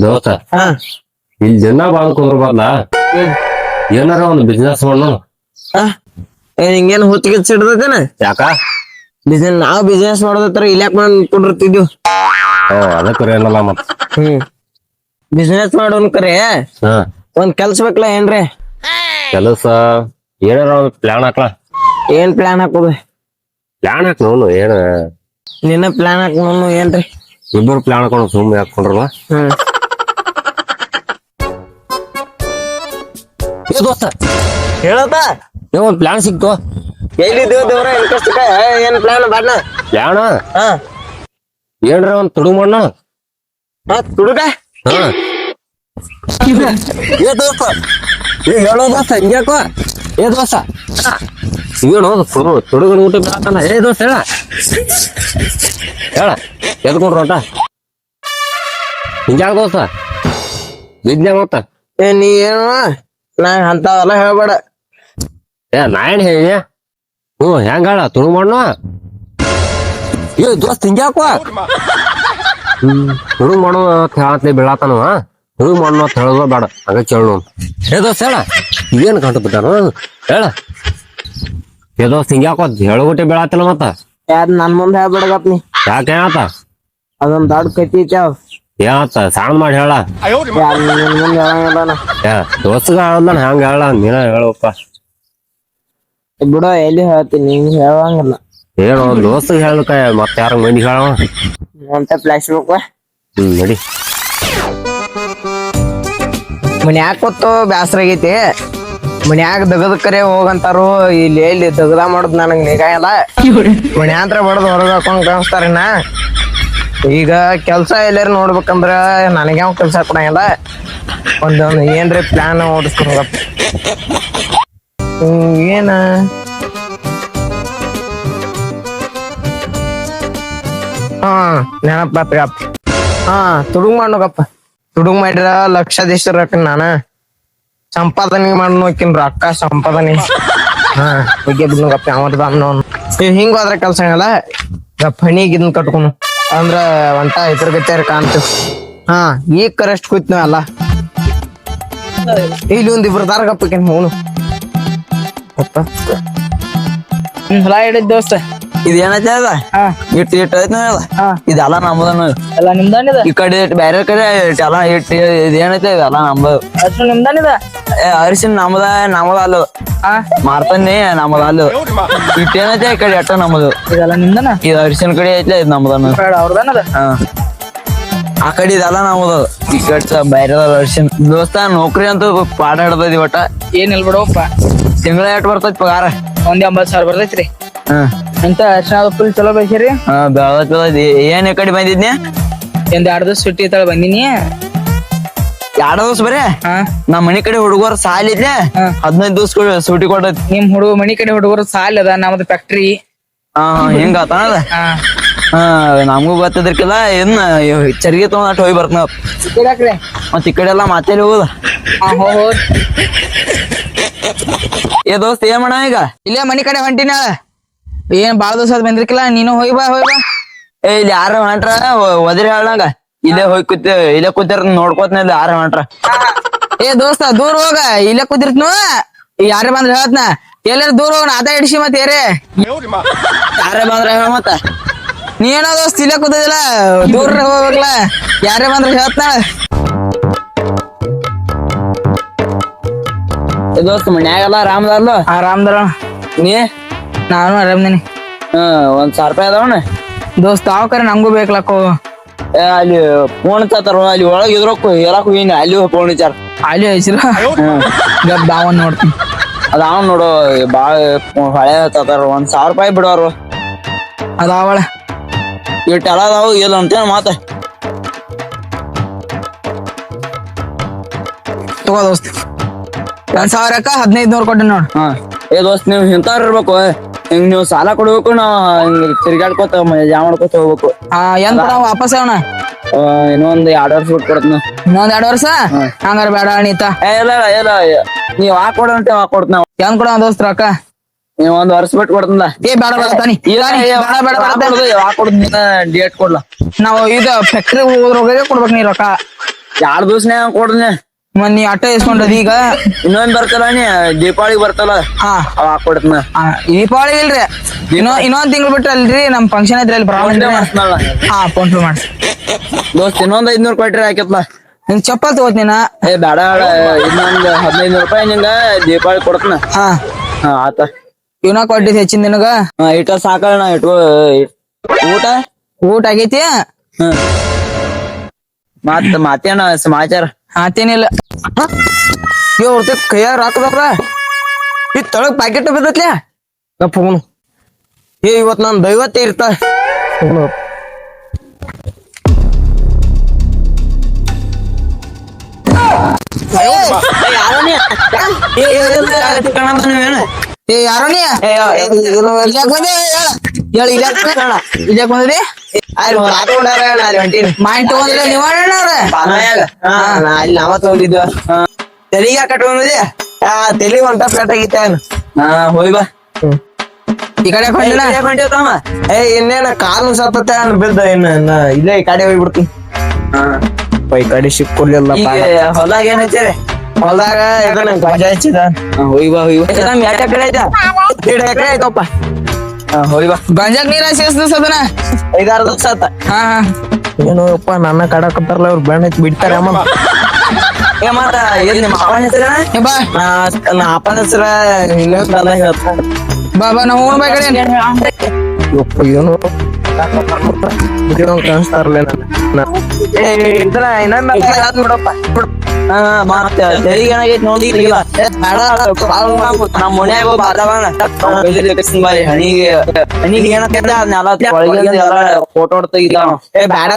ದೋಸ್ತ ಇಲ್ಲಿ ಜನ ಬಾಳ್ ಕುಂದ್ರಬಾರ್ದ ಏನಾರ ಒಂದು ಬಿಸ್ನೆಸ್ ಮಾಡೋಣ ಹಿಂಗೇನು ಹೊತ್ತಿಗೆ ಸಿಡ್ದೈತೇನ? ಯಾಕ? ಬಿಸ್ನೆಸ್ ನಾವ್ ಬಿಸ್ನೆಸ್ ಮಾಡೋದತ್ರ ಇಲ್ಯಾಕ್ ಬಂದ್ ಕುಂಡಿರ್ತಿದ್ವು ಓ ಅದಕ್ಕೆ ಏನಲ್ಲ ಮತ್. ಹ್ಮ್. ಬಿಸ್ನೆಸ್ ಮಾಡೋನ್ ಕರೆ? ಹಾ. ಒಂದ್ ಕೆಲ್ಸ ಬೇಕಲ್ಲ ಏನ್ರಿ? ಕೆಲಸ ಏನಾರ ಒಂದು ಪ್ಲಾನ್ ಹಾಕ್ಲ? ಏನ್ ಪ್ಲಾನ್ ಹಾಕೋದು? ಪ್ಲಾನ್ ಹಾಕ್ ನೋನು ಏನ? ನಿನ್ನ ಪ್ಲಾನ್ ಹಾಕೋನು ಏನ್ರಿ? ಇಬ್ಬರು ಪ್ಲಾನ್ ಹಾಕೊಂಡು ಸುಮ್ಮನೆ ಹಾಕೊಂಡ್ರಲ್ಲ ಹ್ಮ್. ಏ ದೋಸ್ತ. ಹೇಳಪ್ಪ. ನೀವು ಒಂದು ಪ್ಲಾನ್ ಸಿಕ್ತು. ಎಲ್ಲಿದ್ದೇವ್ ದೇವ್ರ ಇಂಟ್ರೆಸ್ಟ್ ಏನ್ ಪ್ಲಾನ್ ಬಾಡ್ನ ಪ್ಲಾನ್ ಹಾ. ಏನ್ರ ಒಂದು ತುಡು ಮಣ್ಣ ಹಾ ತುಡುಗ? ಹಾ. ಏ ದೋಸ್ತ ಏ ಹೇಳೋ ದೋಸ್ತ ಹಿಂಗ್ಯಾಕೋ ಏ ದೋಸ್ತ. ಏನು ತುಡು ತುಡುಗನ ಊಟ ಬೇಕಲ್ಲ ಏ ದೋಸ್ತ ಹೇಳ. ಹೇಳ. ಎದ್ಕೊಂಡ್ರು ಅಂತ. ಹಿಂಗ್ಯಾಕ ದೋಸ್ತ? ವಿಜ್ಞಾನ ಮತ್ತ ಏ ನೀ ಏನು ನಾ ಅಂತಾವೆಲ್ಲ ಹೇಳ್ಬೇಡ. ಏ ನಾ ಏನ್ ಹೇಳಿ ಹ್ಞೂ ಹೆಂಗ ಹೇಳ? ತುಳು ಮಾಡೋಣ ಏ ದೋಸ್ತ ಹಿಂಗ್ಯಾಕೋ ತುಳು ಮಾಡೋ ಹೇಳತ್ಲಿ ಬೀಳಾತನವ. ತುಳು ಮಾಡೋಣ ಅಂತ ಹೇಳೋದು ಬೇಡ. ಹಂಗ ಕೇಳು ಏ ದೋಸ್ತ ಹೇಳ. ಏನ್ ಕಂಡು ಬಿಟ್ಟಾನು ಹೇಳ. ಏ ದೋಸ್ತ ಹಿಂಗ್ಯಾಕೋ ಹೇಳೋಗುಟ್ಟೆ ಬೀಳಾತಿಲ್ಲ ಮತ್ತ. ಯಾರು ನನ್ ಮುಂದೆ ಹೇಳ್ಬೇಡಗಪ್ಪ ನೀ ಯಾಕೆ ಹೇಳತ್ತ ಅದೊಂದು ದೊಡ್ಡ ಕತ್ತಿ ಐತ್ಯಾವ ಏನಾತ ಸಣ್ಣ ಮಾಡಿ ಹೇಳ. ದೋಸ್ತಗ ಹೇಳಲ್ಲ ಹಂಗ ಹೇಳ ನೀನ ಹೇಳಪ್ಪ ಬಿಡೋ ಎಲ್ಲಿ ಹೇಳ್ತೀನಿ ನೀನ್ ಹೇಳಂಗಿಲ್ಲ. ಏನು ದೋಸ್ತಗ ಹೇಳಕ ಮತ್ತೆ ಯಾರ ಮಂದಿ ಹೇಳವ? ಅಂತ ಫ್ಲಾಶ್ ಬೇಕು ಹ್ಮ್ ನಡಿ. ಮನ್ಯಾಗ ಕೊತ್ತು ಬ್ಯಾಸರ ಆಗೈತಿ. ಮನ್ಯಾಗ ದಗದ ಕರೆ ಹೋಗಂತಾರು ಇಲ್ಲಿ ಎಲ್ಲಿ ದಗದ ಮಾಡೋದ್ ನನಗ್ ನಿಗಾಯಲ್ಲ. ಮನ್ಯಾಂತ್ರ ಬಡದ್ ಹೊರಗ್ ಹಾಕೊಂಡ್ ಕಾಣಿಸ್ತಾರಿನ? ಈಗ ಕೆಲಸ ಎಲ್ಲಾರ ನೋಡ್ಬೇಕಂದ್ರ ನನಗೆ ಯಾವ ಕೆಲ್ಸ ಕೊಡಂಗಿಲ್ಲ. ಒಂದೊಂದು ಏನ್ರಿ ಪ್ಲಾನ್ ಓಡಿಸ್ಕೊಂಡಪ್ಪ ಏನ? ಹಾ ನೆನಪಪ್ಪ ಹಾ, ತುಡುಗ್ ಮಾಡ್ನೋಗಪ್ಪ ತುಡುಗ್ ಮಾಡಿರ ದೇಶ ರೊಕ್ಕ ನಾನ. ಸಂಪಾದನೆ ಮಾಡ್ನೋಕಿನ್ ರೊಕ್ಕ ಸಂಪಾದನೆ. ಹಾ ಬಗ್ಗೆ ಬಿಡ್ನೋಗಪ್ಪ ಅನ್ನೋನು ಹಿಂಗ್ ಹೋದ್ರ ಕೆಲ್ಸ ಆಗಲ್ಲ. ಫಣಿಗ್ ಇದನ್ನ ಕಟ್ಕೊನು. ಅಂದ್ರ ಒಂಟ ಇದ್ರ ಗತ್ಯಾರ ಕಾಣ್ತು ಹಾ ಈಗ ಕರೆಸ್ಟ್ ಕೂತ್ ಅಲ್ಲ. ಇಲ್ಲಿ ಒಂದ್ ಇಬ್ರು ದಾರಗಪ್ಪಕೇನ್ ಹೋನು ಹೊಲ ಹಿಡಿದ್ ದೋಸ್ತ. ಇದು ಏನೈತೆ ಅದ? ಹಾ. ಇಟ್ಟು ಇಟ್ಟು ಐತ್ ಅದ? ಹಾ. ಇದೆಲ್ಲ ನಮ್ದನ. ಎಲ್ಲ ನಿಮ್ದಾನಿದ ಈ ಕಡೆ ಬ್ಯಾರೆ ಕಡೆ ಎಲ್ಲ ಇಟ್ಟು ಇದೇನೈತೆ ಇದೆಲ್ಲ ನಮ್ದು. ಅಷ್ಟು ನಿಮ್ದಾನಿದ ಅರಿಶಿನ ನಮ್ದ ನಮ್ದ ಅಲ್ಲ. ಮಾರ್ತಾನೆ ನಮ್ದ ಅಲ್ಲ. ಇಟ್ಟೇನೈತೆ ಈ ಕಡೆ ಅಟ್ಟ ನಮ್ದು. ಇದೆಲ್ಲ ನಿಂದನ ಇದು ಅರಿಶಿನ ಕಡೆ ಐತೆ ಇದು ಅವ್ರದಾನದ? ಹಾ. ಆ ಕಡೆ ಇದೆಲ್ಲ ನಮ್ದು. ಈ ಕಡೆ ಬೇರೆ ಅರಿಶಿನ. ದೋಸ್ತ ನೌಕರಿ ಅಂತ ಪಾಠ ಹಿಡ್ದೈತಿ ಒಟ್ಟ. ಏನ್ ಇಲ್ ಬಿಡವಪ್ಪ ತಿಂಗಳ ಎಟ್ ಬರ್ತೈತಿ ಪಗಾರ? ಒಂದ್ ಎಂಬತ್ ಸಾವಿರ ಬರ್ತೈತ್ರಿ. ಹಾ. ಅಂತ ಅರ್ಶನ ಫುಲ್ ಚಲೋ ಬೈಸಿರಿ ಹಾ ಬೆಳತ್ ಏನ್ ಈ ಕಡೆ ಬಂದಿದ್ನಿ ಒಂದ್ ಎರಡ್ ದಿವಸ ಸುಟ್ಟಿ ತಳ ಬಂದಿನಿ. ಎರಡು ದಿವಸ ಬರೇ ಹಾ. ನಮ್ಮ ಮನಿ ಕಡೆ ಹುಡುಗರು ಸಾಲ ಇದ್ಲೆ ಹಾ. ಹದಿನೈದು ದಿವಸ ಸೂಟಿ ಕೊಟ್ಟೈತಿ ನಿಮ್ ಹುಡುಗ ಮನಿ ಕಡೆ ಹುಡುಗರು ಸಾಲ ಅದ ನಮ್ದು ಫ್ಯಾಕ್ಟ್ರಿ ಹಾ ಹಿಂಗ ಆತನದ ಹಾ. ಹಾ ನಮಗೂ ಗೊತ್ತಿದ್ರಕಿಲ್ಲ ಇನ್ನ ಚರಿಗೆ ತಗೊಂಡ್ ಹೋಗಿ ಬರ್ತ ಇಡಾಕ್ರಿ ಮತ್ ಈ ಕಡೆ ಎಲ್ಲಾ ಮಾತೇಲಿ ಹೋಗುದ? ಹಾ ಹೋ ಹೋ. ಏ ದೋಸ್ತ ಏನ್ ಮಾಡ ಈಗ? ಇಲ್ಲೇ ಮನಿ ಕಡೆ ಹೊಂಟಿನ ಏನ್ ಬಾಳ ದಿವಸ ಬಂದಿರ್ಕಿಲ್ಲ ನೀನು ಹೋಗಿ ಬಾ ಹೋಗಿ ಬಾ. ಏ ಇಲ್ಲಿ ಯಾರ ಹೊಂಟ್ರ? ಒದರಿ ಹೇಳಂಗ ಇಲ್ಲೇ ಹೋಗಿ ಕೂತ ಇಲ್ಲೇ ಕೂತಿರ್ ನೋಡ್ಕೋತ್ನ ಇಲ್ಲ ಯಾರ ಹೊಂಟ್ರ ಏ ದೋಸ್ತ ದೂರ ಹೋಗ ಇಲ್ಲೇ ಕುದಿರ್ತ್ನು ಯಾರೇ ಬಂದ್ರ ಹೇಳತ್ನ. ಎಲ್ಲಾರ ದೂರ ಹೋಗ ಅದ ಹಿಡಿಸಿ ಮತ್ತೆ ಏರೆ. ಯಾರೇ ಬಂದ್ರ ಹೇಳ ಮತ್ತ. ನೀ ಏನೋ ದೋಸ್ತ ಇಲ್ಲೇ ಕೂತದಿಲ್ಲ ದೂರ ಹೋಗ್ಬೇಕಲ್ಲ. ಯಾರೇ ಬಂದ್ರ ಹೇಳತ್ನ. ದೋಸ್ತ ಮನ್ಯಾಗಲ್ಲ ಮನ್ಯಾಗೆಲ್ಲ ಆರಾಮದಾರ ನೀ? ನಾನು ಆರಾಮದೀನಿ. ಹಾ ಒಂದ್ ಸಾವಿರ ರೂಪಾಯಿ ಅದಾವಣ ದೋಸ್ತ ಯಾವ ಕರೆ ನಂಗೂ ಬೇಕಲಕ್ಕೋ. ಅಲ್ಲಿ ಫೋನ್ ಹತ್ತಾರ ಅಲ್ಲಿ ಒಳಗೆ ಇದ್ರಕ್ಕು ಹೇಳಕ್ ಹೋಗಿನಿ ಅಲ್ಲಿ ಫೋನ್ ಹಚ್ಚಾರ ಅಲ್ಲಿ ಹಚ್ಚಿರ ಗಪ್ ದಾವನ್ ನೋಡ್ತೀನಿ. ಅದ ಅವನ್ ನೋಡು ಬಾಳ ಹಳೆ ಹತ್ತಾರ ಒಂದ್ ಸಾವಿರ ರೂಪಾಯಿ ಬಿಡೋರು. ಅದಾವಳ ಎಲ್ಲ ಅದಾವು ಇಲ್ಲ ಅಂತೇಳಿ ಮಾತ. ತಗೋ ದೋಸ್ತ. ಒಂದ್ ಸಾವಿರಕ್ಕ ಹದಿನೈದು ನೂರು ಕೊಟ್ಟೆ ನೋಡ್. ಹಾ. ಏ ದೋಸ್ತ್ ನೀವು ಇಂಥವ್ರು ಇರ್ಬೇಕು ಹಿಂಗ್ ನೀವು ಸಾಲ ಕೊಡ್ಬೇಕು ನಾ ಹಿಂಗ್ ತಿರ್ಗಾಡ್ಕೋತ ಮಜಾ ಮಾಡ್ಕೋತ ಹೋಗ್ಬೇಕು. ಆ ಎನ್ ಕೊಡ ವಾಪಸ್ ಅವನ ಆ, ಇನ್ನೊಂದ್ ಎರಡ್ ವರ್ಷ ಬಿಟ್ಟು ಕೊಡ್ತೀನಿ. ಇನ್ನೊಂದ್ ಎರಡು ವರ್ಷ? ಹಂಗಾರ ಬೇಡ ಅಣಿತ ಏ ಇಲ್ಲ ಇಲ್ಲ, ಇಲ್ಲ ನೀವ್ ಹಾಕ್ ಕೊಡಂತೆ ಹಾಕ್ ನಾವು ಏನ್ ಕೊಡ ದೋಸ್ತ ರೊಕ್ಕ? ನೀವ್ ಒಂದ್ ವರ್ಷ ಬಿಟ್ಟು ಕೊಡ್ತಂದ ಏ ಬೇಡ ಬೇಡ ತಾನಿ ತಾನಿ, ಬೇಡ ಬೇಡ ಬೇಡ ತಾನಿ. ಹಾಕ್ ಕೊಡ್ತೀನಿ ಡೇಟ್ ಕೊಡ್ಲ. ನಾವು ಇದು ಫ್ಯಾಕ್ಟ್ರಿ ಹೋಗೋದ್ರೊಳಗೆ ಕೊಡ್ಬೇಕು ನೀ ರೊಕ್ಕ. ಎರಡ್ ದಿವ್ಸನೇ ಕೊಡ್ತೀನಿ ಮತ್ ನೀ ಆಟ ಇಸ್ಕೊಂಡದ ಈಗ? ಇನ್ನೊಂದ್ ಬರ್ತಲ್ಲ ನೀ ದೀಪಾವಳಿ ಬರ್ತಲ್ಲ. ಹಾ. ಅವ ಹಾಕೊಡ್ತನ. ದೀಪಾವಳಿ ಇಲ್ರಿ. ಇನ್ನೊ ಇನ್ನೊಂದ್ ತಿಂಗಳು ಬಿಟ್ರೆ ಅಲ್ರಿ ನಮ್ ಫಂಕ್ಷನ್ ಐತ್ರಿ ಅಲ್ಲಿ ಬರಾಮ ಹಾ ಫೋನ್ ಪೇ ಮಾಡಿ ದೋಸ್ತ್ ಇನ್ನೊಂದ್ ಐದ್ನೂರ್ ಕೊಟ್ರಿ ಹಾಕಿತ್ಲ ನಿನ್ ಚಪ್ಪಲ್ ತಗೋತೀನಿ ಏ ಬೇಡ ಬೇಡ ಇನ್ನೊಂದ್ ಹದಿನೈದು ರೂಪಾಯಿ ನಿಂಗ ದೀಪಾವಳಿ ಕೊಡ್ತನ. ಹಾ. ಹಾ ಆತ. ಇವನ ಕೊಟ್ಟಿದ್ ಹೆಚ್ಚಿನ ನಿನಗ? ಇಟ್ಟ ಸಾಕಲ್ಲ ನಾ ಇಟ್ಕೋ ಊಟ? ಊಟ ಆಗೈತಿ? ಹ್ಮ್. ಮತ್ ಮತ್ತೇನ ಸಮಾಚಾರ? ಆತೇನಿಲ್ಲ ಇವ್ರ ಕೈಯಾಗ ರಾಕದವ್ರ ಈ ತೊಳಗ್ ಪ್ಯಾಕೆಟ್ ಬಿದ್ದತ್ಲೆ ಗಪ್ಪ ಹೋಗುನು ಏ ಇವತ್ ನಾನ್ ದೈವತ್ತೆ ಇರ್ತ ಏ ಯಾರೋ ನೀ ಇಲ್ಯಾಕ್ ಬಂದೆ ಹೇಳ ಹೇಳ ಇಲ್ಯಾಕ್ ಬಂದೆ? ಇಲ್ಯಾಕ್ ಬಂದಿದಿ ಮಾಯಿನ್ ತಗೊಂಡ್ರೆ ನೀವ್ ಅಲ್ಲಿ ನಾವ ತಗೊಂಡಿದ್ವ ತೆಲಿಗೆ ಕಟ್ಕೊಂಡಿದ್ದೆ ಆ ತೆಲಿ ಒಂಟ ಫ್ಲಾಟ್ ಆಗಿತ್ತ ಹಾ ಹೋಯ್ ಬಾ. ಈ ಕಡೆ ಕೊಂಡಿನ ಏ ಇನ್ನೇನ ಕಾಲು ಸತ್ತ ಬಿದ್ದ ಇನ್ನ ಇಲ್ಲೇ ಈ ಕಡೆ ಹೋಗ್ಬಿಡ್ತೀನಿ ಈ ಕಡೆ ಸಿಕ್ಕೊಡ್ಲಿಲ್ಲ ಹೊಲಾಗ ಏನ್ ಹಚ್ಚಾರೆ? ಹೊಲ್ದಾಗ ಇದನ್ನ ಗೊಂಜ ಹಚ್ಚಿದ. ಹೋಯ್ ಬಾ ಹೋಯ್ ಬಾ. ಎಷ್ಟ್ ಎಕರೆ ಐತ ಎರಡು ಎಕರೆ ಆಯ್ತಪ್ಪ. ಹೋಯ್ ಬಾ. ಗಂಜಾಕ್ ನೀರ ಸೇರ್ಸ್ದ ಸದನ ಐದಾರು ದಿವಸ ಆತ. ಹಾ ಏನೋ ಏನೋಪ್ಪ ನನ್ನ ಕಡಕತ್ತಾರಲ್ಲ ಅವ್ರು ಬೆಣ್ಣ ಹಚ್ಚಿ ಬಿಡ್ತಾರೆ ಅಮ್ಮ ಏ ಮತ್ತ ಏನ್ ನಿಮ್ಮ ಅಪ್ಪನ ಹೆಸರ? ಬಾ. ನಾ ಅಪ್ಪನ ಹೆಸರ ಇನ್ನೊಂದಲ್ಲ ಹೇಳ್ತ ಬಾ ಬಾ ನಾವು ಯಪ್ಪ ಏನು. ಕಾಣಿಸ್ತಾರಲ್ಲ ಇದ್ರ ಇನ್ನೊಂದ್ ಬಿಡಪ್ಪ. ಹಾ ಮತ್ತ ತೆರಿಗೆ ಏನಾಗೈತಿ ನೋಡಿ ಇಲ್ಲ ನಮ್ಮ ಮನ್ಯಾಗ ಒಬ್ಬ ಅದಾವಣ ಹಣಿಗೆ ಹಣಿಗೆ ಏನಕ್ಕೈತೆ ಅದನ್ನೆಲ್ಲ ಒಳಗಿಂದ ಎಲ್ಲ ಫೋಟೋ ತೆಗಿತಾವ ಏ ಬ್ಯಾಡ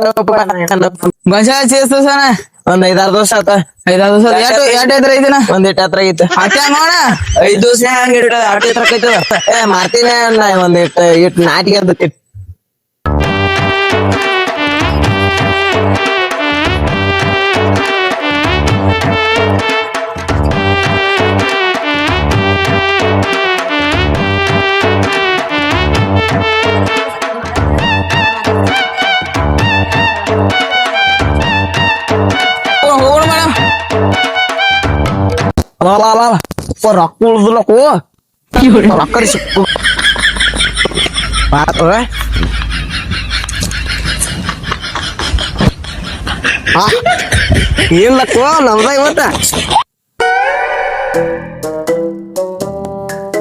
ಗಂಜಾ ಸೇರ್ಸ್ದ ಸನ ಒಂದ್ ಐದಾರು ದಿವಸ ಆತ ಐದಾರು ದಿವಸ ಎಷ್ಟು ಎಷ್ಟು ಐತ್ರ ಐದಿನ ಒಂದ್ ಇಟ್ಟ ಹತ್ರ ಐತೆ ಹಾಕ್ಯ ನೋಡ ಐದ್ ದಿವಸ ಹಂಗ ಇಟ್ಟ ಆಟ ಹತ್ರಕೈತದ ಏ ಮಾರ್ತೀನಿ ನಾ ಒಂದ್ ಇಟ್ ಇಟ್ ನಾಟಿಗೆ ಅದ ರೊಕ್ಕ ಉಳ್ದಿಲ್ಲ ಕೋ ರೊಕ್ಕ ಸಿಕ್ಕು ಲಕ್ಕೋ ನಮ್ದ ಇವತ್ತ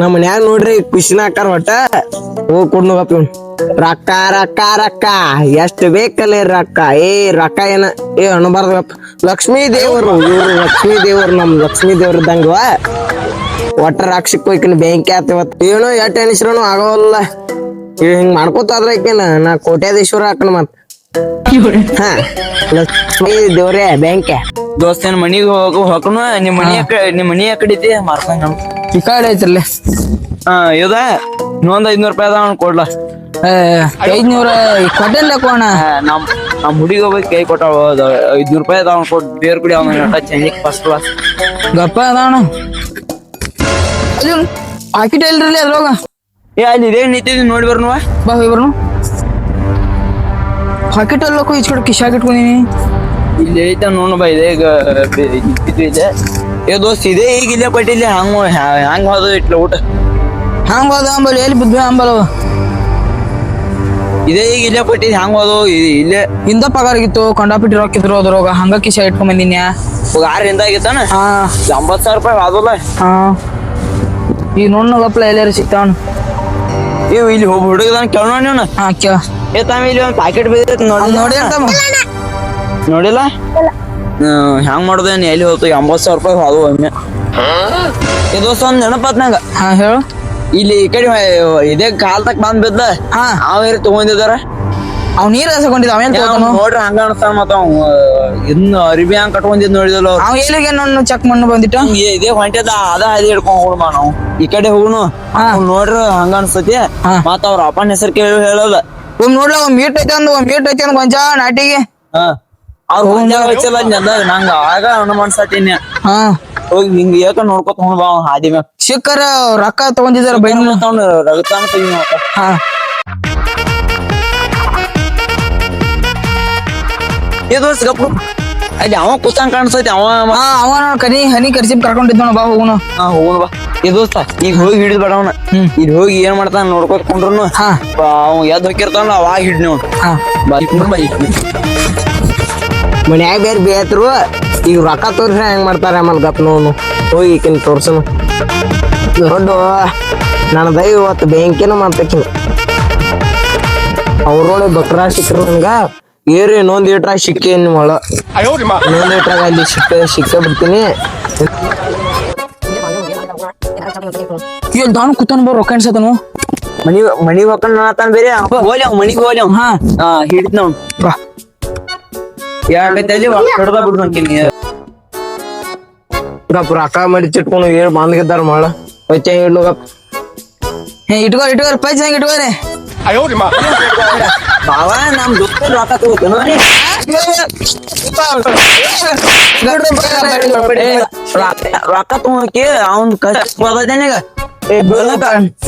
ನಮ್ಮ ಮನ್ಯಾಗ ನೋಡ್ರಿ, ಖುಷಿನ ಹಾಕಾರ ಒಟ್ಟ. ಹೋಗ್ ಕೊಡ್ ನೋಗಪ್ಪ ರಕ್ಕ, ರೊಕ್ಕ ರೊಕ್ಕ. ಎಷ್ಟ್ ಬೇಕಲ್ಲ ರೊಕ್ಕ? ಏ, ರೊಕ್ಕ ಏನ? ಏ ಅನ್ಬಾರ್ದಪ್ಪ ಲಕ್ಷ್ಮೀ ದೇವರು, ಇವ್ರು ಲಕ್ಷ್ಮೀ ದೇವರು, ನಮ್ ಲಕ್ಷ್ಮೀ ದೇವ್ರ ಇದ್ದಂಗವ ಒಟ್ಟ ರಾಕ್ಷಕ್ ಹೋಯ್ಕಿನ ಬೆಂಕಿ ಆತ ಇವತ್ತು ಏನೋ ಎಟ್ ಎಣಿಸ್ರೂ ಆಗೋಲ್ಲ ಇವ್ ಹಿಂಗ್ ಮಾಡ್ಕೋತ ಆದ್ರೆ ಈಕಿನ. ನಾ ಕೋಟ್ಯಾಧೀಶ್ವರ ಹಾಕಣ ಮತ್. ಹಾ ಲಕ್ಷ್ಮೀ ದೇವ್ರೇ ಬ್ಯಾಂಕ್. ದೋಸ್ತನ ಮನಿಗ್ ಹೋಗ ಹೋಗನು. ನಿಮ್ಮ ಮನಿ ನಿಮ್ ಮನಿ ಕಡೆ ಐತಿ ಮಾರ್ಕೊಂಡ್ ಈ ಐತ್ರಲ್ಲ. ಹಾ ಇದ? ಇನ್ನೊಂದ್ ಐದ್ನೂರ್ ರೂಪಾಯಿ ಅದಾವ ಕೊಡ್ಲ. ಐದ್ನೂರ ಕೊಟ್ಟಲ್ಲ ಕೋಣ ನಮ್ ನಮ್ ಹುಡುಗಿ ಹೋಗಿ ಕೈ ಕೊಟ್ಟ ಐದ್ನೂರ್ ರೂಪಾಯಿ ಅದಾವ ಕೊಟ್ ಬೇರ್ ಕುಡಿ ಅವ್ನ ಚೆಂಜಿಕ್ ಫಸ್ಟ್ ಕ್ಲಾಸ್ ಗಪ್ಪ ಅದಾವಣ ಹಾಕಿಟ್ಟ ಪಾಕಿಟ್ ಇಲ್ರಿ ಅದ್ರೊಳಗ? ಏ ಅಲ್ಲಿ ಇದೇನ್ ನಿಂತಿದ್ವಿ ನೋಡಿ ಬರ್ನುವ? ಬಾ ಹೋಗಿ ಬರ್ನು. ಪಾಕಿಟ್ ಅಲ್ಲಕ್ಕೂ ಈಚ್ ಕಡೆ ಕಿಶಾ ಇಟ್ಕೊಂಡಿನಿ ಇಲ್ಲಿ ಐತ ನೋಡು ಬಾ ಇದೆ ಈಗ ಇದು ಇದೆ. ಏ ದೋಸ್ತ್ ಇದೇ ಈಗ ಇಲ್ಲೇ ಕೊಟ್ಟಿಲ್ಲ ಹಂಗ ಹಂಗ ಹೋದ ಇಟ್ಲ ಊಟ? ಹಂಗ ಹೋದ ಅಂಬಲ್ ಎಲ್ಲಿ ಬಿದ್ವಿ ಅಂಬಲ್ ಇದೇ ಈಗ ಇಲ್ಲೇ ಕೊಟ್ಟಿದ್ ಹಂಗ ಹೋದು ಇಲ್ಲೇ. ಹಿಂದ ಪಗಾರ ಆಗಿತ್ತು ಕಂಡಾಪಿಟ್ಟಿ ರೊಕ್ಕಿದ್ರು ಅದ್ರೊಳಗ ಹಂಗ ಕಿಶಾ ಇಟ್ಕೊಂಡ್ ಬಂದಿನ್ಯ ಆರಿಂದ ಆಗಿತ್ತಾನ? ಹಾ. ಎಂಬತ್ ಸಾವಿರ ರೂಪಾಯಿ ಆದಲ್ಲ. ಹಾ. ಈಗ ನೋಡ್ ಗಪ್ಲ ಎಲ್ಲಾರು ಸಿಗ್ತಾವಣ ಇವ್ ಇಲ್ಲಿ ಒಬ್ಬ ಹುಡುಗದಾನ ಕೇಳೋಣ ಹಾ ಕೇಳ. ತಾವ ಇಲ್ಲಿ ಒಂದ್ ಪ್ಯಾಕೆಟ್ ಬಿದ್ದೈತಿ ನೋಡಿ ನೋಡಿ ಅಂತ ನೋಡಿಲ್ಲ? ಹೆಂಗ್ ಮಾಡೋದೇನ್ ಎಲ್ಲಿ ಹೋಯ್ತು ಎಂಬತ್ತು ಸಾವಿರ ರೂಪಾಯಿ ಹೋದ ಒಮ್ಮೆ. ಇದು ಒಂದು ನೆನಪಾತ್ ನಂಗ. ಹಾ ಹೇಳು. ಇಲ್ಲಿ ಈ ಕಡೆ ಇದೇ ಕಾಲ್ ತಕ್ ಬಂದ್ ಬಿದ್ದ. ಹಾ. ಅವೇರಿ ತಗೊಂಡಿದಾರ. ಅವ್ ನೀರ್ ಹಸಕೊಂಡಿದ್ದ ಅವೇನ್ ನೋಡ್ರಿ ಹಂಗ ಅನ್ಸ್ತಾನ ಮತ್ತ ಅವ್. ಇನ್ನು ಅರಿಬಿ ಹಂಗ್ ಕಟ್ಕೊಂಡಿದ್ ನೋಡಿದಲ್ಲ ಅವ್ ಎಲ್ಲಿಗೆ ನಾನು ಚೆಕ್ ಮಣ್ಣು ಬಂದಿಟ್ಟ ಇದೇ ಹೊಂಟದ ಅದ ಅದೇ ಹಿಡ್ಕೊಂಡ್ ಹೋಗ್ಬಾ ನಾವು. ಈ ಕಡೆ ಹೋಗುನು. ನೋಡ್ರಿ ಹಂಗ ಅನ್ಸ್ತತಿ. ಹಾ. ಮತ್ತ ಅವ್ರ ಅಪ್ಪನ ಹೆಸರು ಕೇಳಿ ಹೇಳಲ್ಲ. ಒಮ್ಮೆ ನೋಡ್ಲ ಒಂದ್ ಮೀಟ್ ಐತೆ ಅಂದ್ ಒಂದ್ ಮೀಟ್ ಐತೆ ಅಂದ್ ಗೊಂಜ ನಾಟಿಗೆ ಹಾ ಅವ್ರ ಹೊಂದ ಹಚ್ಚಲ್ಲ ಅಂದ ನಂಗ ಆಗ ಅನುಮಾನ್ಸತೀನಿ ಹಾ ಹೋಗಿ ಹಿಂಗ ಏಕ ನೋಡ್ಕೊತ ಹೋಗ್ ಬಾ ಅವ್ನ್ ಹಾದಿ ಮ್ಯಾಗ ಸಿಕ್ಕರ ರೊಕ್ಕ ತಗೊಂಡಿದಾರ ಬೈನ ಅವ್ನು ರಗತಾನ ತೆಗಿ ನೋಡ್ಕ. ಹಾ ಏ ದೋಸ್ತ್ ಗಪ್ಪ ಅಲ್ಲಿ ಅವ ಕೂತಂಗ್ ಕಾಣಿಸ್ತೈತಿ ಅವ ಹಾ ಅವ ಕನಿ ಹನಿ ಕರ್ಸಿಪ್ ಕರ್ಕೊಂಡಿದ್ದ ಬಾ ಹೋಗುನು. ಹಾ ಹೋಗೋಣ ಬಾ. ಏ ದೋಸ್ತ ಈಗ ಹೋಗಿ ಹಿಡಿದ್ ಬೇಡ ಅವನ. ಇಲ್ಲಿ ಹೋಗಿ ಏನ್ ಮಾಡ್ತಾನ ನೋಡ್ಕೊತ ಕುಂಡ್ರುನು. ಹಾ. ಅವ ಎದ್ ಹೋಗಿರ್ತಾನ ಅವಾಗ ಹಿಡ್ನಿ ಅವ್ನು ಹಾ. ಬಾ ಕುಂಡ್ರು ಮನ್ಯಾಗ ಬೇರೆ ಬೇಯತ್ರು ಈಗ ರೊಕ್ಕ ತೋರಿಸಿ ಹೆಂಗ್ ಮಾಡ್ತಾರೆ ಆಮೇಲೆ ಗಪ್ನವನು ಹೋಗಿ ಈಕಿನ ತೋರ್ಸನು. ದೊಡ್ಡ ನನ್ನ ದೈ ಇವತ್ತು ಬೆಂಕಿನ ಮಾಡ್ತಕಿನ ಅವ್ರೊಳಗೆ ಬಕ್ರಾ ಸಿಕ್ಕ್ರು ನನ್ಗ. ಏರಿ ಇನ್ನೊಂದ್ ಲೀಟ್ರಾಗ ಸಿಕ್ಕಿ ಒಳ ಇನ್ನೊಂದ್ ಲೀಟ್ರಾಗ ಅಲ್ಲಿ ಸಿಕ್ಕ ಸಿಕ್ಕ ಬಿಡ್ತೀನಿ ಇಲ್ಲಿ ದಾನು ಕೂತಾನ ಬಾ ರೊಕ್ಕ ಎಣ್ಸತನು? ಮನಿ ಮನಿ ಬೇರೆ? ಹೋಲಿ ಅವ್ ಮನಿಗ್ ಹೋಲಿ ಅವ್ ಹಾ. ಹಾ ಹಿಡಿದ್ ನಾವು ಬಾ. ಯಾಕೈತೆ ಅಲ್ಲಿ ಕಡ್ದ ಬಿಡು ಪುರ ಅಕ್ಕ ಮಡಿಚಿಟ್ಕೊಂಡು ಏರ್ ಬಂದ್ಗಿದ್ದಾರ ಮಾಡ ಹೊಚ್ಚ ಇಡ್ಲು ಗಪ್. ಹೇ ಇಟ್ಕೋ ಇಟ್ಕೋ ಪೈಸ ಹೆಂಗೆ ಇಟ್ಕೋರಿ ಬಾವ ನಮ್ ದೋಸ್ತ ರೊಕ್ಕ ತಗೋತೇನೋ ರೊಕ್ಕ ತಗೋಕೆ ಅವ್ನ್ ಖರ್ಚು ಬರ್ತೈತೇನೀಗ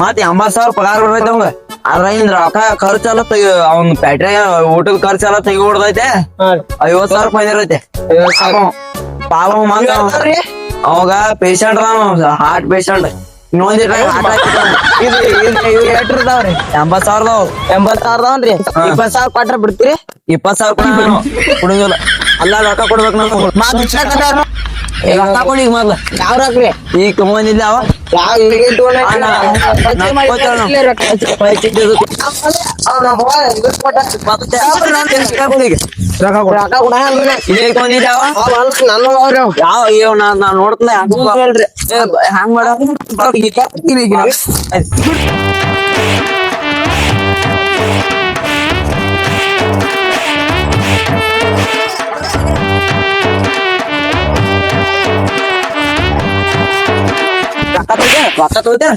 ಮತ್ ಎಂಬತ್ ಸಾವಿರ ಪಗಾರ ಬರ್ತೈತೆ ಅವಂಗ ಅದ್ರಾಗಿಂದ ರೊಕ್ಕ ಖರ್ಚು ಎಲ್ಲ ತೆಗಿ ಅವ್ನ್ ಪ್ಯಾಟ್ರಿ ಊಟದ ಖರ್ಚು ಎಲ್ಲ ತೆಗಿ ಹೊಡ್ದೈತೆ ಐವತ್ ಸಾವಿರ ರೂಪಾಯಿ ಇರೈತೆ ಪಾಪ ಅವ ಮತ್ತ ಅವ- ಅವಾಗ ಪೇಷಂಟ್ ಹಾರ್ಟ್ ಪೇಷಂಟ್ ಎಂಬತ್ ಸಾವಿರದವ್. ಎಂಬತ್ ಸಾವಿರದವನ್ರಿ ಇಪ್ಪತ್ ಸಾವಿರ ಕೊಟ್ರ ಬಿಡ್ತೀರಿ? ಇಪ್ಪತ್ ಸಾವಿರ ರೂಪಾಯಿ ಕೊಡಂಗಿಲ್ಲ ಅಲ್ಲ ರೊಕ್ಕ ಕೊಡ್ಬೇಕು ನಾವು. ರೊಕ್ಕ ಕೊಡಿ. ಮೊದ್ಲ ಯಾವ ಈಗ. ಅವ ರೊಕ್ಕ ತಗೋತೆ? ರೊಕ್ಕ ತಗೋತೆ?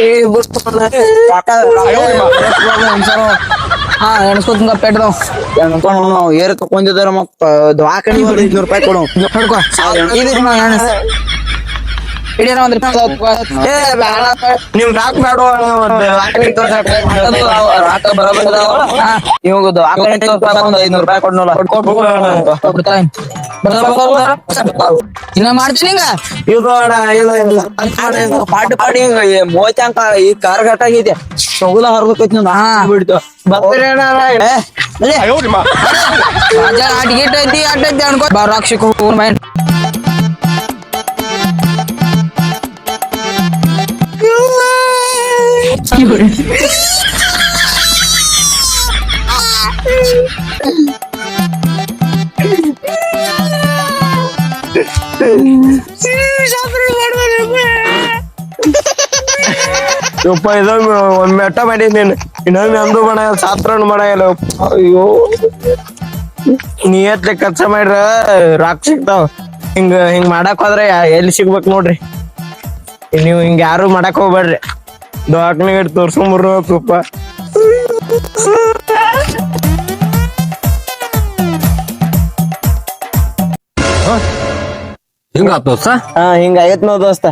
ಏ, ನನ್ನ. ರೊಕ್ಕ ಹಾ ಎಣ್ಸ್ಕೊತ ಪೆಟ್ದಾವ್ ಅನ್ಕೊಂಡು ನಾವು ಏರ್ ತಗೊಂಡಿದ್ದಾರ ಮಕ್ಕ ದವಾಖಾನೆ ಐದ್ನೂರು ರೂಪಾಯಿ ಕೊಡು ಹಿಡ್ಕೋ ಇದು ಹಿಡಿಯೋಣ ಒಂದ್ ನಿಮ್ ರಾಕ್ ಬೇಡ. ರೊಕ್ಕ ಬರಬೇಕದಾವ ಇವಾಗ ಒಂದು ಐದ್ನೂರು ರೂಪಾಯಿ ಕೊಡ್ನಲ್ಲ. ಇನ್ನ ಮಾಡ್ತೀನಿ ಹಿಂಗ ಪಾಟ್ ಪಾಡಿ ಮೋಚ ಅಂತ ಈ ಕಾರ್ ಗಟ್ಟಾಗೈತೆ ಸೊಗುಲ ಹರ್ಬೇಕೈತಿ ಹಾ ಬಿಡ್ತು. ಬರ್ತೀರೇನಾರ ಆಟ ಗೀಟ್ ಐತಿ ಅನ್ಕೋ. ಬಾ ರಾಕ್ಷಕ ಹೋಗೋಣ ಬಾ ಯಪ್ಪ ಇದೊಮ್ಮೆ ಒಂದ್ ಮೆಟ್ಟ ಮಾಡಿ ನೀನು. ಇನ್ನೊಮ್ಮೆ ಅಂದು ಮಾಡ ಮಾಡಲ್ಲ ಅಯ್ಯೋ. ನೀ ಎತ್ಲೆ ಕೆಲಸ ಮಾಡ್ರ ರಾಕ್ ಸಿಗ್ತಾವ. ಹಿಂಗ, ಹಿಂಗ್ ಮಾಡಕ್ ಹೋದ್ರೆ ಎಲ್ಲಿ ಸಿಗ್ಬೇಕು ನೋಡ್ರಿ. ನೀವು ಹಿಂಗ ಯಾರು ಮಾಡಕ್ ಹೋಗ್ಬೇಡ್ರಿ. ದವಾಖಾನೆಗೆ ತೋರ್ಸ್ಕೊಂಬರ್ರು ತೋರ್ಸ್ಕೊಂಬರ್ಬೇಕಪ್ಪ ಹಿಂಗ ದೋಸ್ತ? ಹಾ ಹಿಂಗ ಆಗೈತ್ ನೋಡ್ ದೋಸ್ತ.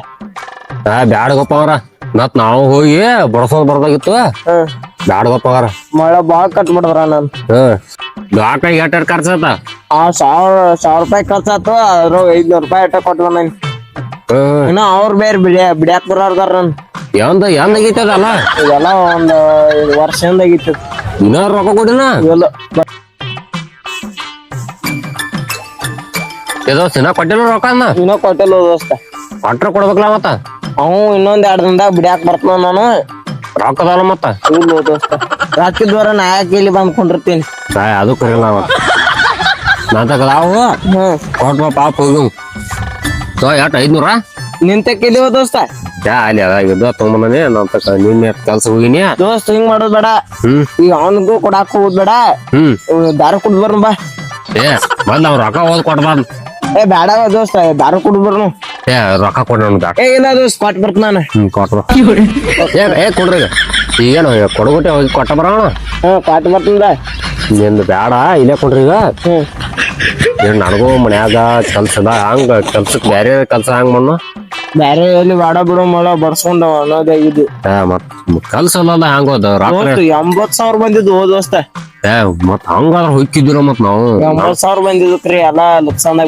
ಆ ಬ್ಯಾಡ ಗೊಪ್ಪ ಅವ್ರ. ಮತ್ ನಾವು ಹೋಗಿ ಬಡಸೋದ್ ಬರ್ದಾಗಿತ್ತು. ಹ್ಮ್ ಬ್ಯಾಡ ಗೊಪ್ಪ ಅವ್ರ. ಮಳೆ ಬಾಳ ಕಟ್ ಮಾಡಿದ್ರ ನಾನು. ಹ್ಮ್ ಎಟ್ ಎಟ್ ಖರ್ಚಾತ ಆ ಸಾವಿರ ಸಾವಿರ ರೂಪಾಯಿ ಖರ್ಚಾತು ಅದ್ರ ಐದ್ನೂರ್ ರೂಪಾಯಿ ಅಟ್ಟ ಕೊಟ್ಟು ನಾನು. ಹ್ಮ್ ಇನ್ನ ಅವ್ರ ಬೇರೆ ಬಿಡ್ಯಾ ಬಿಡ್ಯಾಕ್ ಬರೋರ್ದಾರ ನನ್. ಎಂದ ಎಂದಾಗೈತದಲ್ಲ ಇದೆಲ್ಲ ಒಂದ್ ವರ್ಷದಿಂದಾಗಿತ್ತು ಇನ್ನ ರೊಕ್ಕ ಕೊಡಿನ? ಇವೆಲ್ಲ. ಇದು ಸಿನ ಕೊಟ್ಟಿಲ್ಲ ರೊಕ್ಕ ಅನ್ನ? ಇನ್ನ ಕೊಟ್ಟಿಲ್ಲ ದೋಸ್ತ. ಕೊಟ್ರ ಕೊಡ್ಬೇಕಲ್ಲ ಮತ್ತ ಅವು ಇನ್ನೊಂದ್ ಎರಡ್ ದಿನದಾಗ ಬಿಡ್ಯಾಕ ಬರ್ತಾನ ನಾನು. ರೊಕ್ಕದಲ್ಲ ಮತ್ತ? ಇಲ್ಲ ದೋಸ್ತ. ರಾತ್ರಿ ದ್ವಾರ ನಾ ಯಾಕೆ ಇಲ್ಲಿ ಬಂದ್ ಕುಂಡಿರ್ತೀನಿ ಆ, ಅದು ಮತ್ತ ನಾತಕದಾವು ಹ್ಮ್ ಕೊಟ್ರ ಪಾಪ ಹೋಗಿ ಸೊ ಎಟ್ ಐದ್ನೂರ? ನಿಂತಕ್ಕಿದೀವ ದೋಸ್ತ? ಯಾ ಅಲ್ಲಿ ಅದಾಗಿದ್ದು ತೊಗೊಂಬಂದನಿ ನಾತಕ ನಿನ್ನೆ ಕೆಲ್ಸ ಹೋಗಿನಿ. ದೋಸ್ತ್ ಹಿಂಗ್ ಮಾಡೋದ್ ಬೇಡ. ಹ್ಮ್. ಈಗ ಅವನಿಗೂ ಕೊಡಾಕ್ ಹೋಗುದ್ ಬೇಡ. ಹ್ಮ್. ದಾರು ಕುಡ್ದ್ ಬಾ. ಏ ಮೊದ್ಲು ಅವ್ರ ರೊಕ್ಕ ಓದ್ ಕೊಡ್ಬಾರ್ದು ಏ ಬೇಡ ದೋಸ್ತ ದಾರ ಕುಡ್ದ್ ಬರ್ನು. ಏ ರೊಕ್ಕ ಕೊಡೋಣ ಬ್ಯಾಡ. ಏ ಇಲ್ಲ ದೋಸ್ತ್ ಕೊಟ್ ಬರ್ತ ನಾನು. ಹ್ಮ್ ಕೊಟ್ರ ಏ ಏ ಕೊಡ್ರಿ ಈಗ. ಏನು ಕೊಡ್ಬಿಟ್ಟೆ ಹೋಗಿ ಕೊಟ್ಟ ಬರೋಣ. ಹ್ಮ್ ಕೊಟ್ ಬರ್ತಂದ ನಿಂದು ಬೇಡ ಇಲ್ಲೇ ಕೊಡ್ರಿ ಈಗ. ಹ್ಮ್. ಏನ್ ನನಗೂ ಮನ್ಯಾಗ ಕೆಲ್ಸದ ಹಂಗ ಕೆಲ್ಸಕ್ ಬ್ಯಾರೆ ಕೆಲ್ಸ ಹಂಗ ಮಣ್ಣು ಬ್ಯಾರೆ ಎಲ್ಲಿ ವಾಡ ಬಿಡೋ ಮಳ ಬರ್ಸ್ಕೊಂಡ ಅನ್ನೋದಾಗಿದ್ದು ಏ ಮತ್ ಕೆಲ್ಸ ಅಲ್ಲ ಹಂಗ ಹೋದ ರೊಕ್ಕ ದೋಸ್ತ ಎಂಬತ್ ಸಾವಿರ ಬಂದಿದ್ದು ಹೋ ದೋಸ್ತ. ಏ ಮತ್ ಹಂಗಾದ್ರ ಹೊಯ್ಕಿದ್ದಿಲ್ಲ ಮತ್ ನಾವು? ಎಂಬತ್ ಸಾವಿರ ಬಂದಿದ್ದಕ್ರಿ ಎಲ್ಲಾ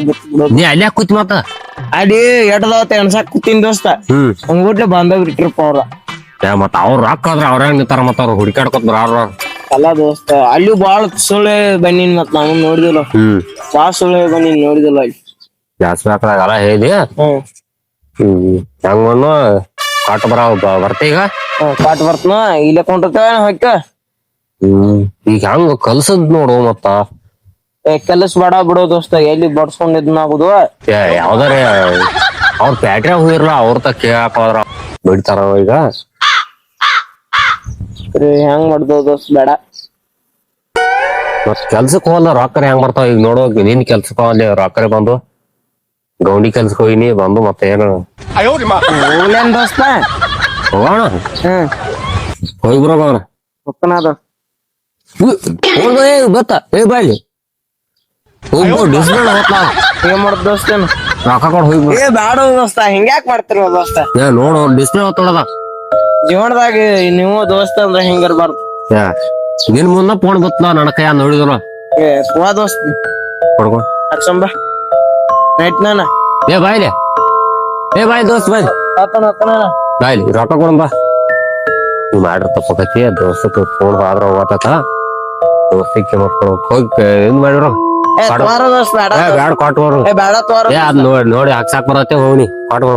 ಬಿಟ್ಟು ಬಿಡೋದು ನೀ ಅಲ್ಲೇ ಕೂತ್ ಮತ್ತ? ಅಡಿ ಎಟದಾವತ್ತ ಎಣ್ಸಾಕ್ ಕೂತಿನ್ ದೋಸ್ತ. ಹ್ಮ್. ಹಂಗ್ಬಿಟ್ಲೆ ಬಂದವ್ರಿ ಟ್ರಿಪ್ ಅವ್ರ. ಏ ಮತ್ ಅವ್ರ ರೊಕ್ಕ ಆದ್ರ ಅವ್ರ ಹೆಂಗ್ ನಿಂತಾರ ಮತ್ತ ಅವ್ರ ಹುಡುಕಾಡ್ಕೊತ ಬರಾರ ಅಲ್ಲ ದೋಸ್ತ ಅಲ್ಲಿ ಬಾಳ ಸುಳ್ಳೆ ಬನ್ನಿನ್ ಮತ್ ನಾವು ನೋಡಿದಿಲ್ಲ. ಹ್ಮ್. ಬಾಳ ಸುಳ್ಳೆ ಬನ್ನಿನ್ ನೋಡಿದಿಲ್ಲ ಅಲ್ಲಿ. ಜಾಸ್ತಿ ಹಾಕದಾಗ ಎಲ್ಲ ಹೇಳಿ. ಹ್ಮ್. ಹ್ಮ್. ಹೆಂಗ್ ಮಣ್ಣು ಕಾಟ ಬರಾವ ಬರ್ತೀಗ ಈಗ. ಕಾಟ್ ಬರ್ತನ ಇಲ್ಲೇ ಕೊಂಡಿರ್ತೇವ ಹೊಕ್ಕ ಹ್ಮ್. ಈಗ ಹೆಂಗ್ ಕಲ್ಸದ್ ನೋಡು ಮತ್ತ. ಏ ಕೆಲಸ ಬೇಡ ಬಿಡೋ ದೋಸ್ತ ಎಲ್ಲಿ ಬಡ್ಸ್ಕೊಂಡ್ ಇದನ್ನಾಗುದು ಯಾವ್ದಾರ ಅವ್ರ ಪ್ಯಾಟ್ರಿ ಹೋಗಿರ್ಲ ಅವ್ರ ತ ಕೇಳಾಕ ಹೋದ್ರ. ಬಿಡ್ತಾರ ಈಗ. ಹೆಂಗ್ ಮಾಡ್ದೋ ದೋಸ್ತ ಬೇಡ. ಮತ್ ಕೆಲ್ಸಕ್ ಹೋಗಲ್ಲ ರೊಕ್ಕರೆ ಹೆಂಗ್ ಬರ್ತಾವ ಈಗ ನೋಡು ನಿನ್ ಕೆಲ್ಸಕ್ಕೆ ಹೋಗಲ್ಲ ರೊಕ್ಕರೆ ಬಂದು. ಗೌಂಡಿ ಕೆಲ್ಸಕ್ಕೆ ಹೋಗಿನಿ ಬಂದು ಮತ್ತೆ ಏನು ಹೋಗ್ಲೇನ್ ದೋಸ್ತ? ಹೋಗೋಣ? ಹ್ಮ್ ಹೋಗಿ ಬರೋ ಹೊಕ್ಕನಾದ ಹೋಗ್ಬೇ ಬತ್ತ ಏ ಬಾಯಿ ಹೋಗ್ಬೋ ಡಿಸ್ಪ್ಲೇ ಹೋಗ್ತಾ ಏನ್ ಮಾಡೋದು ದೋಸ್ತ ಏನು ರೊಕ್ಕ ಕೊಡ್ ಹೋಗಿ ಏ ಬ್ಯಾಡ ದೋಸ್ತ ಹಿಂಗ್ಯಾಕ್ ಮಾಡ್ತಿರೋ ದೋಸ್ತ? ಏ ನೋಡು ಡಿಸ್ಪ್ಲೇ ಹೊತ್ತೊಳದ ಜೀವನದಾಗ ನೀವು ದೋಸ್ತ ಅಂದ್ರ ಹಿಂಗಿರ್ಬಾರ್ದು ನಿನ್ ಮುಂದ ಫೋನ್ ಬತ್ತ ನನ್ನ ಕೈಯ ನೋಡಿದ್ರ ಏ ಪುವಾ ದೋಸ್ತ. ಹೊಡ್ಕೊ ಹಚ್ಚಂಬ ನೈಟ್ ನಾನ ಏ ಬಾಯ್ಲಿ ಏ ಬಾಯ್ ದೋಸ್ತ್ ಬಾಯ್ ಆತನ ಆತನ ಬಾಯ್ಲಿ ರೊಕ್ಕ ಕೊಡಂಬ ನೀವ್ ಮಾಡ್ರ ತಪ್ಪಕತಿ ದೋಸ್ತಕ್ಕೆ ಫೋನ್ ಆದ್ರ ಹೋಗತ್ತ ದೋಸ್ತಕ್ಕೆ ಮಕ್ಕಳು ಹೋಗಿ ಏನ್ ಮಾಡಿರೋ ಏ ತೋರ ದೋಸ್ತ ಬೇಡ ಏ ಬ್ಯಾಡ ಕೊಟ್ಟು ಏ ಬೇಡ ತೋರ ಏ ಅದ್ ನೋಡಿ ನೋಡಿ ಹಾಕ್ಸಾಕ್ ಬರತ್ತೆ ಹೋಗ್ನಿ ಕೊಟ್ಟು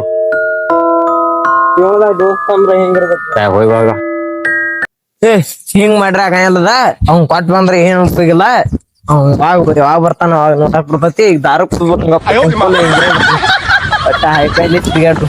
ಜೀವನದಾಗ ದೋಸ್ತ ಅಂದ್ರ ಹಿಂಗಿರ್ಬೇಕು ಏ ಹೋಗಿ ಬಾ ಏ ಹಿಂಗ್ ಮಾಡ್ರ ಆಗಲ್ಲ ಅವ್ನ್ ಕೊಟ್ ಬಂದ್ರ ಏನ್ ಉಪಯೋಗಿಲ್ಲ ಅವ್ನ್ ಯಾವಾಗ ಯಾವಾಗ ಬರ್ತಾನ ಅವಾಗ ನೋಡಕ್ ಬರ್ತೈತಿ ಈಗ ದಾರು ಕುಡ್ಬಿಟ್ಟು ಹೈಕೈಲಿ ತಿರ್ಗಾಡ್ರು